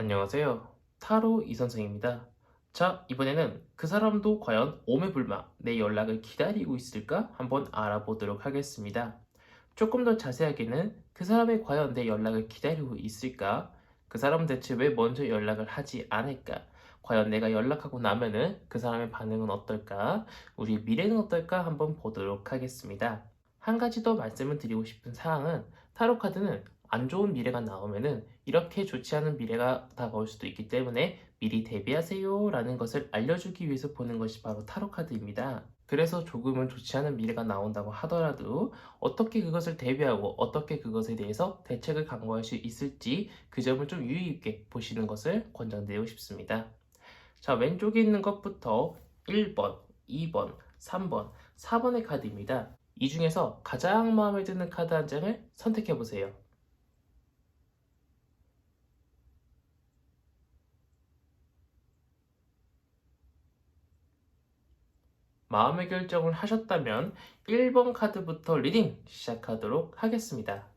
안녕하세요. 타로 이선생입니다. 자, 이번에는 그 사람도 과연 오매불망 내 연락을 기다리고 있을까 한번 알아보도록 하겠습니다. 조금 더 자세하게는 그 사람이 과연 내 연락을 기다리고 있을까? 그 사람은 대체 왜 먼저 연락을 하지 않을까? 과연 내가 연락하고 나면은 그 사람의 반응은 어떨까? 우리의 미래는 어떨까? 한번 보도록 하겠습니다. 한 가지 더 말씀을 드리고 싶은 사항은 타로 카드는 안 좋은 미래가 나오면은 이렇게 좋지 않은 미래가 다가올 수도 있기 때문에 미리 대비하세요 라는 것을 알려주기 위해서 보는 것이 바로 타로 카드입니다. 그래서 조금은 좋지 않은 미래가 나온다고 하더라도 어떻게 그것을 대비하고 어떻게 그것에 대해서 대책을 강구할 수 있을지 그 점을 좀 유의 있게 보시는 것을 권장드리고 싶습니다. 자, 왼쪽에 있는 것부터 1번, 2번, 3번, 4번의 카드입니다. 이 중에서 가장 마음에 드는 카드 한 장을 선택해 보세요. 마음의 결정을 하셨다면 1번 카드부터 리딩 시작하도록 하겠습니다.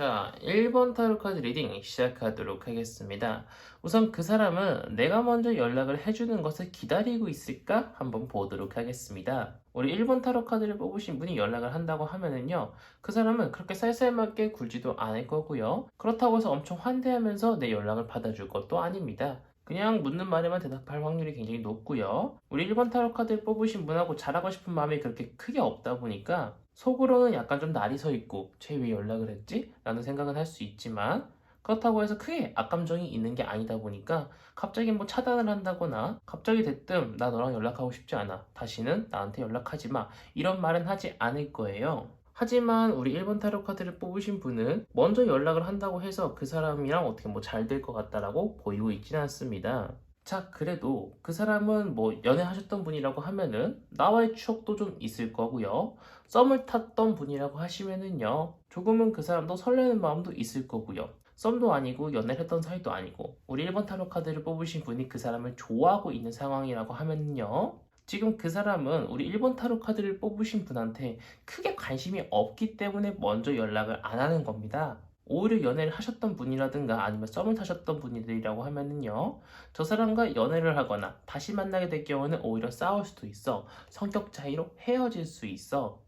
자, 1번 타로 카드 리딩 시작하도록 하겠습니다. 우선 그 사람은 내가 먼저 연락을 해주는 것을 기다리고 있을까? 한번 보도록 하겠습니다. 우리 1번 타로 카드를 뽑으신 분이 연락을 한다고 하면은요, 그 사람은 그렇게 쌀쌀맞게 굴지도 않을 거고요. 그렇다고 해서 엄청 환대하면서 내 연락을 받아줄 것도 아닙니다. 그냥 묻는 말에만 대답할 확률이 굉장히 높고요. 우리 1번 타로 카드를 뽑으신 분하고 잘하고 싶은 마음이 그렇게 크게 없다 보니까 속으로는 약간 좀 날이 서 있고 쟤 왜 연락을 했지? 라는 생각은 할 수 있지만 그렇다고 해서 크게 악감정이 있는 게 아니다 보니까 갑자기 뭐 차단을 한다거나 갑자기 대뜸 나 너랑 연락하고 싶지 않아 다시는 나한테 연락하지 마 이런 말은 하지 않을 거예요 하지만 우리 1번 타로 카드를 뽑으신 분은 먼저 연락을 한다고 해서 그 사람이랑 어떻게 뭐 잘 될 것 같다라고 보이고 있지는 않습니다 자, 그래도 그 사람은 뭐 연애하셨던 분이라고 하면은 나와의 추억도 좀 있을 거고요. 썸을 탔던 분이라고 하시면은요. 조금은 그 사람도 설레는 마음도 있을 거고요. 썸도 아니고 연애를 했던 사이도 아니고 우리 1번 타로 카드를 뽑으신 분이 그 사람을 좋아하고 있는 상황이라고 하면요. 지금 그 사람은 우리 1번 타로 카드를 뽑으신 분한테 크게 관심이 없기 때문에 먼저 연락을 안 하는 겁니다. 오히려 연애를 하셨던 분이라든가 아니면 썸을 타셨던 분들이라고 하면은요 저 사람과 연애를 하거나 다시 만나게 될 경우는 오히려 싸울 수도 있어 성격 차이로 헤어질 수 있어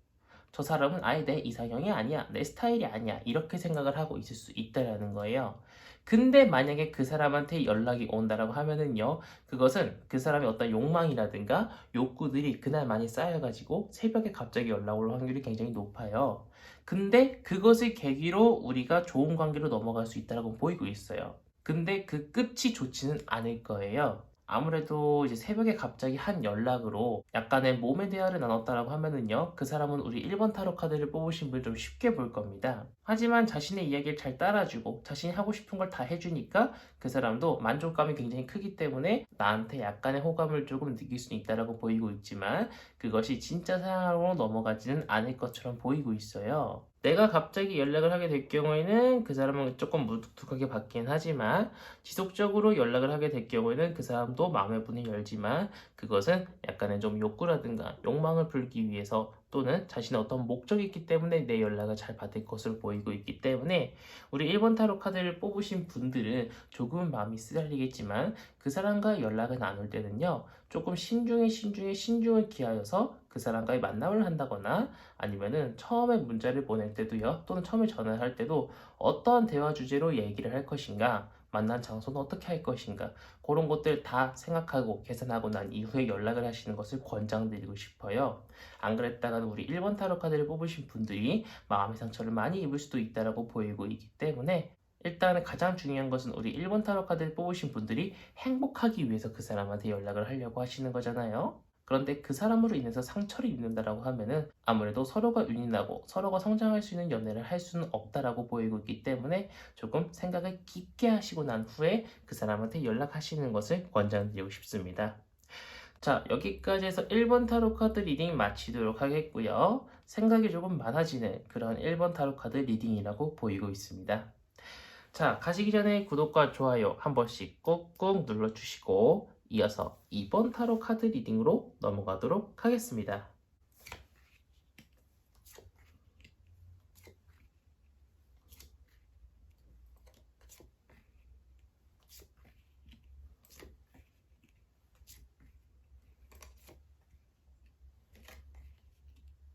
저 사람은 아예 내 이상형이 아니야 내 스타일이 아니야 이렇게 생각을 하고 있을 수 있다라는 거예요 근데 만약에 그 사람한테 연락이 온다라고 하면은요 그것은 그 사람의 어떤 욕망이라든가 욕구들이 그날 많이 쌓여가지고 새벽에 갑자기 연락 올 확률이 굉장히 높아요 근데 그것을 계기로 우리가 좋은 관계로 넘어갈 수 있다고 보이고 있어요. 근데 그 끝이 좋지는 않을 거예요. 아무래도 이제 새벽에 갑자기 한 연락으로 약간의 몸의 대화를 나눴다라고 하면은요, 그 사람은 우리 1번 타로 카드를 뽑으신 분좀 쉽게 볼 겁니다. 하지만 자신의 이야기를 잘 따라주고 자신이 하고 싶은 걸 다 해주니까 그 사람도 만족감이 굉장히 크기 때문에 나한테 약간의 호감을 조금 느낄 수는 있다라고 보이고 있지만 그것이 진짜 사랑으로 넘어가지는 않을 것처럼 보이고 있어요. 내가 갑자기 연락을 하게 될 경우에는 그 사람은 조금 무뚝뚝하게 받긴 하지만 지속적으로 연락을 하게 될 경우에는 그 사람도 마음의 문을 열지만 그것은 약간의 좀 욕구라든가 욕망을 풀기 위해서 또는 자신의 어떤 목적이 있기 때문에 내 연락을 잘 받을 것으로 보이고 있기 때문에 우리 1번 타로 카드를 뽑으신 분들은 조금은 마음이 쓰달리겠지만 그 사람과 연락을 나눌 때는요 조금 신중에 신중에 신중을 기하여서 그 사람과의 만남을 한다거나 아니면은 처음에 문자를 보낼 때도요 또는 처음에 전화를 할 때도 어떠한 대화 주제로 얘기를 할 것인가 만난 장소는 어떻게 할 것인가 그런 것들 다 생각하고 계산하고 난 이후에 연락을 하시는 것을 권장드리고 싶어요. 안 그랬다가는 우리 1번 타로 카드를 뽑으신 분들이 마음의 상처를 많이 입을 수도 있다라고 보이고 있기 때문에 일단은 가장 중요한 것은 우리 1번 타로 카드를 뽑으신 분들이 행복하기 위해서 그 사람한테 연락을 하려고 하시는 거잖아요. 그런데 그 사람으로 인해서 상처를 입는다라고 하면은 아무래도 서로가 윤이 나고 서로가 성장할 수 있는 연애를 할 수는 없다라고 보이고 있기 때문에 조금 생각을 깊게 하시고 난 후에 그 사람한테 연락하시는 것을 권장드리고 싶습니다. 자, 여기까지 해서 1번 타로 카드 리딩 마치도록 하겠고요. 생각이 조금 많아지는 그런 1번 타로 카드 리딩이라고 보이고 있습니다. 자, 가시기 전에 구독과 좋아요 한 번씩 꾹꾹 눌러주시고 이어서 2번 타로 카드 리딩으로 넘어가도록 하겠습니다.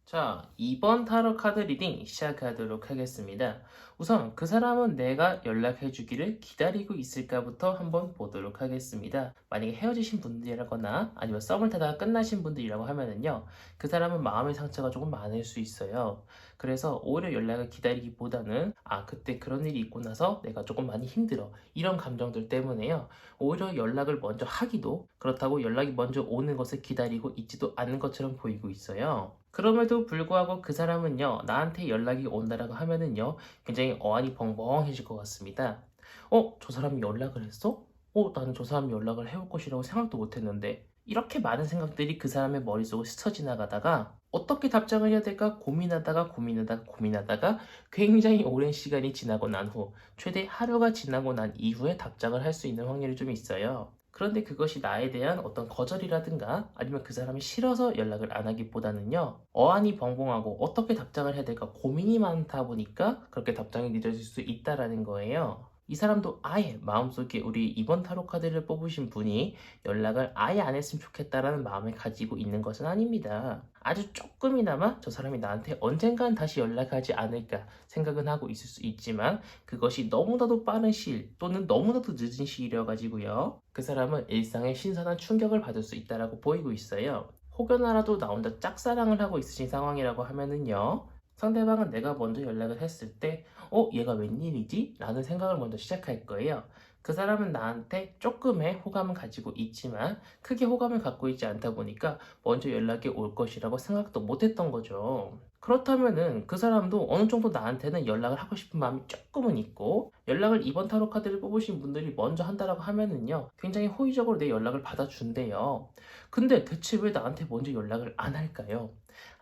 자, 2번 타로 카드 리딩 시작하도록 하겠습니다. 우선 그 사람은 내가 연락해 주기를 기다리고 있을까부터 한번 보도록 하겠습니다. 만약에 헤어지신 분들이라거나 아니면 썸을 타다가 끝나신 분들이라고 하면은요, 그 사람은 마음의 상처가 조금 많을 수 있어요. 그래서 오히려 연락을 기다리기보다는 아, 그때 그런 일이 있고 나서 내가 조금 많이 힘들어. 이런 감정들 때문에요. 오히려 연락을 먼저 하기도 그렇다고 연락이 먼저 오는 것을 기다리고 있지도 않은 것처럼 보이고 있어요. 그럼에도 불구하고 그 사람은요, 나한테 연락이 온다라고 하면은요, 굉장히 어안이 벙벙해질 것 같습니다. 어, 저 사람이 연락을 했어? 어, 나는 저 사람이 연락을 해올 것이라고 생각도 못 했는데, 이렇게 많은 생각들이 그 사람의 머릿속을 스쳐 지나가다가, 어떻게 답장을 해야 될까 고민하다가 고민하다가 고민하다가 굉장히 오랜 시간이 지나고 난 후, 최대 하루가 지나고 난 이후에 답장을 할 수 있는 확률이 좀 있어요. 그런데 그것이 나에 대한 어떤 거절이라든가 아니면 그 사람이 싫어서 연락을 안 하기보다는요 어안이 벙벙하고 어떻게 답장을 해야 될까 고민이 많다 보니까 그렇게 답장이 늦어질 수 있다라는 거예요. 이 사람도 아예 마음속에 우리 이번 타로 카드를 뽑으신 분이 연락을 아예 안 했으면 좋겠다라는 마음을 가지고 있는 것은 아닙니다. 아주 조금이나마 저 사람이 나한테 언젠간 다시 연락하지 않을까 생각은 하고 있을 수 있지만 그것이 너무나도 빠른 시일 또는 너무나도 늦은 시일이어 가지고요. 그 사람은 일상에 신선한 충격을 받을 수 있다라고 보이고 있어요. 혹여나라도 나 혼자 짝사랑을 하고 있으신 상황이라고 하면은요. 상대방은 내가 먼저 연락을 했을 때, 어, 얘가 웬일이지? 라는 생각을 먼저 시작할 거예요. 그 사람은 나한테 조금의 호감을 가지고 있지만 크게 호감을 갖고 있지 않다 보니까 먼저 연락이 올 것이라고 생각도 못 했던 거죠. 그렇다면은 그 사람도 어느 정도 나한테는 연락을 하고 싶은 마음이 조금은 있고 연락을 이번 타로 카드를 뽑으신 분들이 먼저 한다라고 하면은요 굉장히 호의적으로 내 연락을 받아준대요. 근데 대체 왜 나한테 먼저 연락을 안 할까요?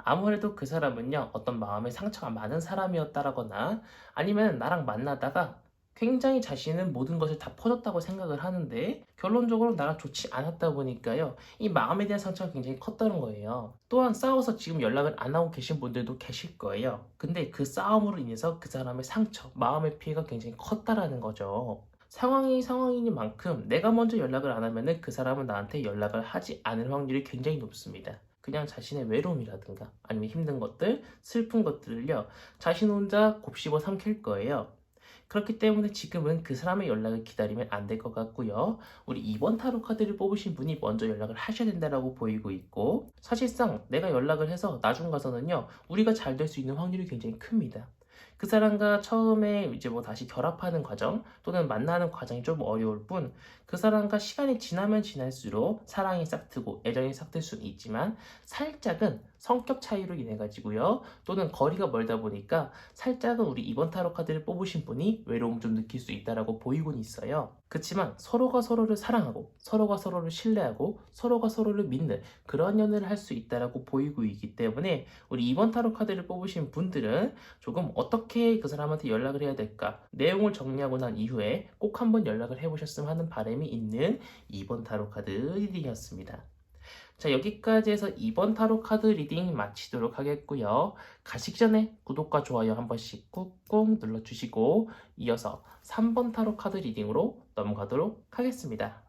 아무래도 그 사람은요 어떤 마음의 상처가 많은 사람이었다라거나 아니면 나랑 만나다가 굉장히 자신은 모든 것을 다 퍼줬다고 생각을 하는데 결론적으로 나랑 좋지 않았다 보니까요 이 마음에 대한 상처가 굉장히 컸다는 거예요. 또한 싸워서 지금 연락을 안 하고 계신 분들도 계실 거예요. 근데 그 싸움으로 인해서 그 사람의 상처 마음의 피해가 굉장히 컸다라는 거죠. 상황이 상황이니만큼 내가 먼저 연락을 안 하면은 그 사람은 나한테 연락을 하지 않을 확률이 굉장히 높습니다 그냥 자신의 외로움이라든가 아니면 힘든 것들, 슬픈 것들을요, 자신 혼자 곱씹어 삼킬 거예요. 그렇기 때문에 지금은 그 사람의 연락을 기다리면 안 될 것 같고요. 우리 이번 타로 카드를 뽑으신 분이 먼저 연락을 하셔야 된다라고 보이고 있고, 사실상 내가 연락을 해서 나중 가서는요, 우리가 잘 될 수 있는 확률이 굉장히 큽니다. 그 사람과 처음에 이제 뭐 다시 결합하는 과정 또는 만나는 과정이 좀 어려울 뿐 그 사람과 시간이 지나면 지날수록 사랑이 싹트고 애정이 싹틀 수는 있지만 살짝은 성격 차이로 인해 가지고요 또는 거리가 멀다 보니까 살짝은 우리 이번 타로 카드를 뽑으신 분이 외로움 좀 느낄 수 있다라고 보이곤 있어요 그렇지만 서로가 서로를 사랑하고 서로가 서로를 신뢰하고 서로가 서로를 믿는 그런 연애를 할 수 있다라고 보이고 있기 때문에 우리 이번 타로 카드를 뽑으신 분들은 조금 어떻게 그 사람한테 연락을 해야 될까 내용을 정리하고 난 이후에 꼭 한번 연락을 해보셨으면 하는 바람이 있는 이번 타로 카드 리딩이었습니다. 자 여기까지 해서 이번 타로 카드 리딩 마치도록 하겠고요. 가시기 전에 구독과 좋아요 한 번씩 꾹꾹 눌러주시고 이어서 3번 타로 카드 리딩으로 넘어가도록 하겠습니다.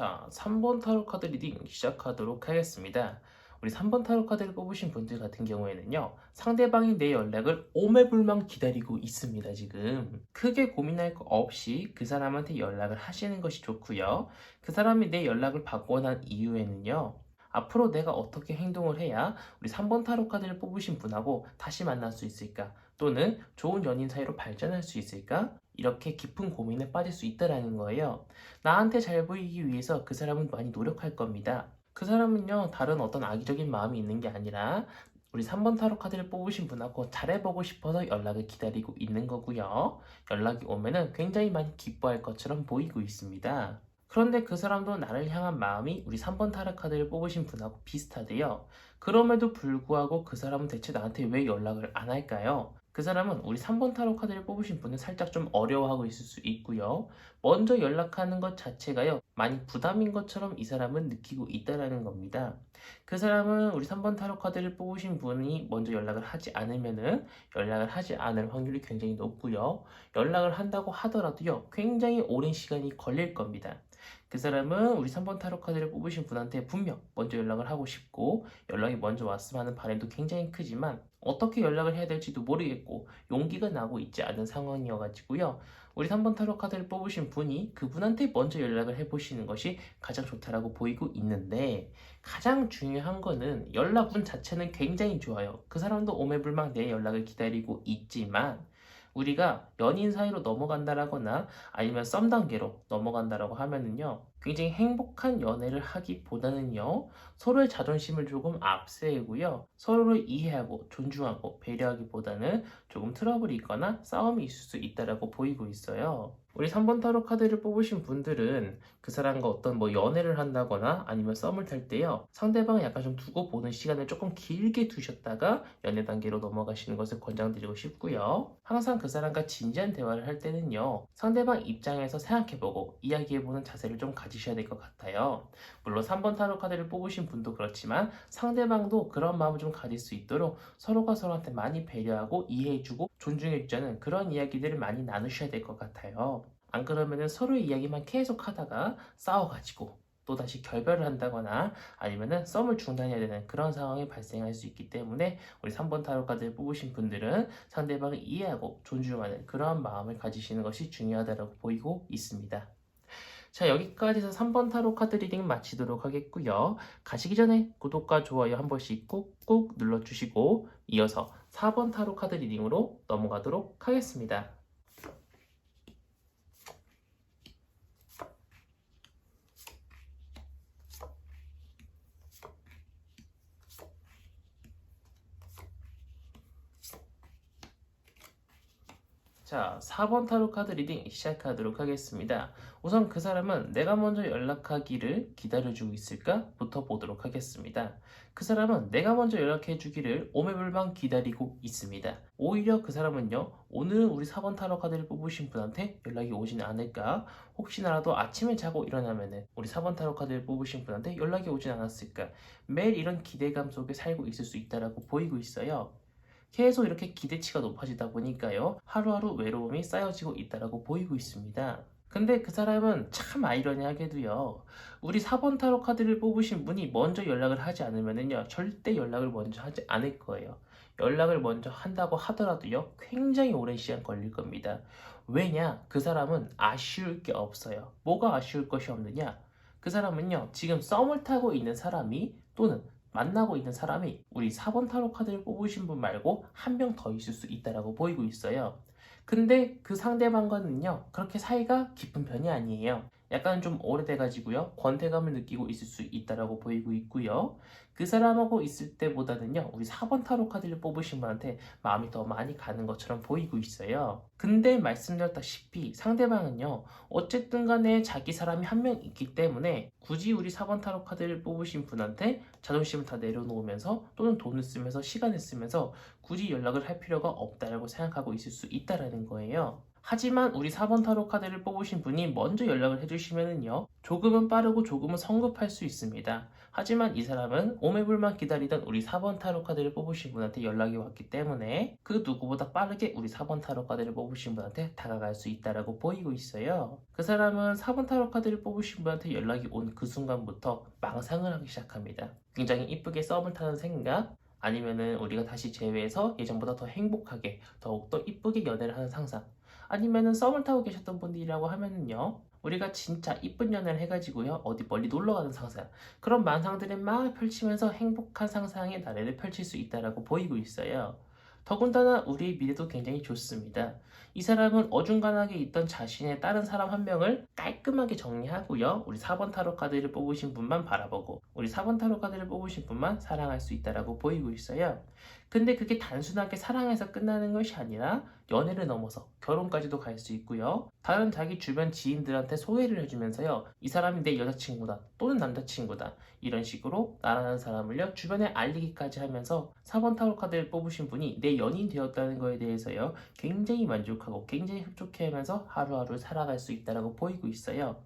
자, 3번 타로 카드 리딩 시작하도록 하겠습니다. 우리 3번 타로 카드를 뽑으신 분들 같은 경우에는요, 상대방이 내 연락을 오매불망 기다리고 있습니다, 지금. 크게 고민할 거 없이 그 사람한테 연락을 하시는 것이 좋고요. 그 사람이 내 연락을 받고 난 이후에는요, 앞으로 내가 어떻게 행동을 해야 우리 3번 타로 카드를 뽑으신 분하고 다시 만날 수 있을까? 또는 좋은 연인 사이로 발전할 수 있을까? 이렇게 깊은 고민에 빠질 수 있다라는 거예요. 나한테 잘 보이기 위해서 그 사람은 많이 노력할 겁니다. 그 사람은요, 다른 어떤 악의적인 마음이 있는 게 아니라 우리 3번 타로 카드를 뽑으신 분하고 잘해보고 싶어서 연락을 기다리고 있는 거고요. 연락이 오면은 굉장히 많이 기뻐할 것처럼 보이고 있습니다. 그런데 그 사람도 나를 향한 마음이 우리 3번 타로 카드를 뽑으신 분하고 비슷하대요. 그럼에도 불구하고 그 사람은 대체 나한테 왜 연락을 안 할까요? 그 사람은 우리 3번 타로 카드를 뽑으신 분은 살짝 좀 어려워하고 있을 수 있고요. 먼저 연락하는 것 자체가요, 많이 부담인 것처럼 이 사람은 느끼고 있다라는 겁니다. 그 사람은 우리 3번 타로 카드를 뽑으신 분이 먼저 연락을 하지 않으면은 연락을 하지 않을 확률이 굉장히 높고요. 연락을 한다고 하더라도요, 굉장히 오랜 시간이 걸릴 겁니다. 그 사람은 우리 3번 타로 카드를 뽑으신 분한테 분명 먼저 연락을 하고 싶고 연락이 먼저 왔으면 하는 바람도 굉장히 크지만 어떻게 연락을 해야 될지도 모르겠고 용기가 나고 있지 않은 상황이어가지고요. 우리 3번 타로 카드를 뽑으신 분이 그분한테 먼저 연락을 해보시는 것이 가장 좋다라고 보이고 있는데 가장 중요한 거는 연락운 자체는 굉장히 좋아요. 그 사람도 오매불망 내 연락을 기다리고 있지만 우리가 연인 사이로 넘어간다라거나 아니면 썸 단계로 넘어간다라고 하면은요 굉장히 행복한 연애를 하기보다는요 서로의 자존심을 조금 앞세우고요 서로를 이해하고 존중하고 배려하기보다는 조금 트러블이 있거나 싸움이 있을 수 있다라고 보이고 있어요. 우리 3번 타로 카드를 뽑으신 분들은 그 사람과 어떤 뭐 연애를 한다거나 아니면 썸을 탈 때요 상대방을 약간 좀 두고 보는 시간을 조금 길게 두셨다가 연애 단계로 넘어가시는 것을 권장드리고 싶고요. 항상 그 사람과 진지한 대화를 할 때는요 상대방 입장에서 생각해보고 이야기해보는 자세를 좀 가 지셔야 될 것 같아요. 물론 3번 타로 카드를 뽑으신 분도 그렇지만 상대방도 그런 마음을 좀 가질 수 있도록 서로가 서로한테 많이 배려하고 이해해주고 존중해주자는 그런 이야기들을 많이 나누셔야 될 것 같아요. 안 그러면은 서로의 이야기만 계속 하다가 싸워가지고 또 다시 결별을 한다거나 아니면은 썸을 중단해야 되는 그런 상황이 발생할 수 있기 때문에 우리 3번 타로 카드를 뽑으신 분들은 상대방을 이해하고 존중하는 그런 마음을 가지시는 것이 중요하다고 보이고 있습니다. 자 여기까지 해서 3번 타로 카드 리딩 마치도록 하겠고요. 가시기 전에 구독과 좋아요 한 번씩 꾹꾹 눌러주시고 이어서 4번 타로 카드 리딩으로 넘어가도록 하겠습니다. 자, 4번 타로 카드 리딩 시작하도록 하겠습니다. 우선 그 사람은 내가 먼저 연락하기를 기다려주고 있을까?부터 보도록 하겠습니다. 그 사람은 내가 먼저 연락해주기를 오매불망 기다리고 있습니다. 오히려 그 사람은요, 오늘 우리 4번 타로 카드를 뽑으신 분한테 연락이 오지는 않을까? 혹시나라도 아침에 자고 일어나면은 우리 4번 타로 카드를 뽑으신 분한테 연락이 오진 않았을까? 매일 이런 기대감 속에 살고 있을 수 있다라고 보이고 있어요. 계속 이렇게 기대치가 높아지다 보니까요. 하루하루 외로움이 쌓여지고 있다라고 보이고 있습니다. 근데 그 사람은 참 아이러니하게도요. 우리 4번 타로 카드를 뽑으신 분이 먼저 연락을 하지 않으면요. 절대 연락을 먼저 하지 않을 거예요. 연락을 먼저 한다고 하더라도요. 굉장히 오랜 시간 걸릴 겁니다. 왜냐? 그 사람은 아쉬울 게 없어요. 뭐가 아쉬울 것이 없느냐? 그 사람은요. 지금 썸을 타고 있는 사람이 또는 만나고 있는 사람이 우리 4번 타로 카드를 뽑으신 분 말고 한 명 더 있을 수 있다라고 보이고 있어요. 근데 그 상대방과는요, 그렇게 사이가 깊은 편이 아니에요. 약간 좀 오래돼가지고요, 권태감을 느끼고 있을 수 있다라고 보이고 있고요. 그 사람하고 있을 때보다는요, 우리 4번 타로 카드를 뽑으신 분한테 마음이 더 많이 가는 것처럼 보이고 있어요. 근데 말씀드렸다시피 상대방은요, 어쨌든 간에 자기 사람이 한 명 있기 때문에 굳이 우리 4번 타로 카드를 뽑으신 분한테 자존심을 다 내려놓으면서 또는 돈을 쓰면서 시간을 쓰면서 굳이 연락을 할 필요가 없다라고 생각하고 있을 수 있다라는 거예요. 하지만 우리 4번 타로 카드를 뽑으신 분이 먼저 연락을 해주시면은요 조금은 빠르고 조금은 성급할 수 있습니다. 하지만 이 사람은 오매불만 기다리던 우리 4번 타로 카드를 뽑으신 분한테 연락이 왔기 때문에 그 누구보다 빠르게 우리 4번 타로 카드를 뽑으신 분한테 다가갈 수 있다라고 보이고 있어요. 그 사람은 4번 타로 카드를 뽑으신 분한테 연락이 온 그 순간부터 망상을 하기 시작합니다. 굉장히 이쁘게 썸을 타는 생각 아니면은 우리가 다시 재회해서 예전보다 더 행복하게 더욱더 이쁘게 연애를 하는 상상 아니면은 썸을 타고 계셨던 분들이라고 하면은요. 우리가 진짜 이쁜 연애를 해가지고요. 어디 멀리 놀러 가는 상상. 그런 만상들을 막 펼치면서 행복한 상상의 나래를 펼칠 수 있다라고 보이고 있어요. 더군다나 우리의 미래도 굉장히 좋습니다. 이 사람은 어중간하게 있던 자신의 다른 사람 한 명을 깔끔하게 정리하고요. 우리 4번 타로 카드를 뽑으신 분만 바라보고 우리 4번 타로 카드를 뽑으신 분만 사랑할 수 있다라고 보이고 있어요. 근데 그게 단순하게 사랑해서 끝나는 것이 아니라 연애를 넘어서 결혼까지도 갈 수 있고요. 다른 자기 주변 지인들한테 소개를 해주면서요. 이 사람이 내 여자친구다 또는 남자친구다 이런 식으로 나라는 사람을요 주변에 알리기까지 하면서 4번 타로 카드를 뽑으신 분이 내 연인 되었다는 거에 대해서요 굉장히 만족하고 굉장히 흡족해하면서 하루하루 살아갈 수 있다라고 보이고 있어요.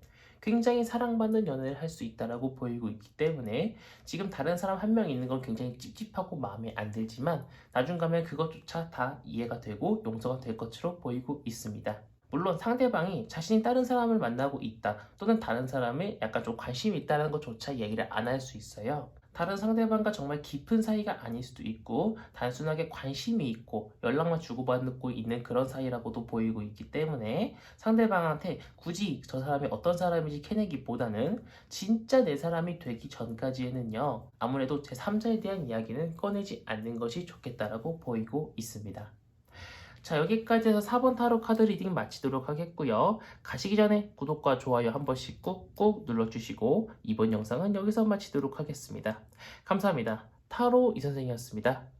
굉장히 사랑받는 연애를 할 수 있다라고 보이고 있기 때문에 지금 다른 사람 한 명 있는 건 굉장히 찝찝하고 마음에 안 들지만 나중 가면 그것조차 다 이해가 되고 용서가 될 것으로 보이고 있습니다. 물론 상대방이 자신이 다른 사람을 만나고 있다 또는 다른 사람에 약간 좀 관심이 있다는 것조차 얘기를 안 할 수 있어요. 다른 상대방과 정말 깊은 사이가 아닐 수도 있고 단순하게 관심이 있고 연락만 주고받고 있는 그런 사이라고도 보이고 있기 때문에 상대방한테 굳이 저 사람이 어떤 사람인지 캐내기보다는 진짜 내 사람이 되기 전까지는요 아무래도 제 3자에 대한 이야기는 꺼내지 않는 것이 좋겠다라고 보이고 있습니다. 자 여기까지 해서 4번 타로 카드 리딩 마치도록 하겠고요. 가시기 전에 구독과 좋아요 한 번씩 꾹꾹 눌러주시고 이번 영상은 여기서 마치도록 하겠습니다. 감사합니다. 타로 이선생이었습니다.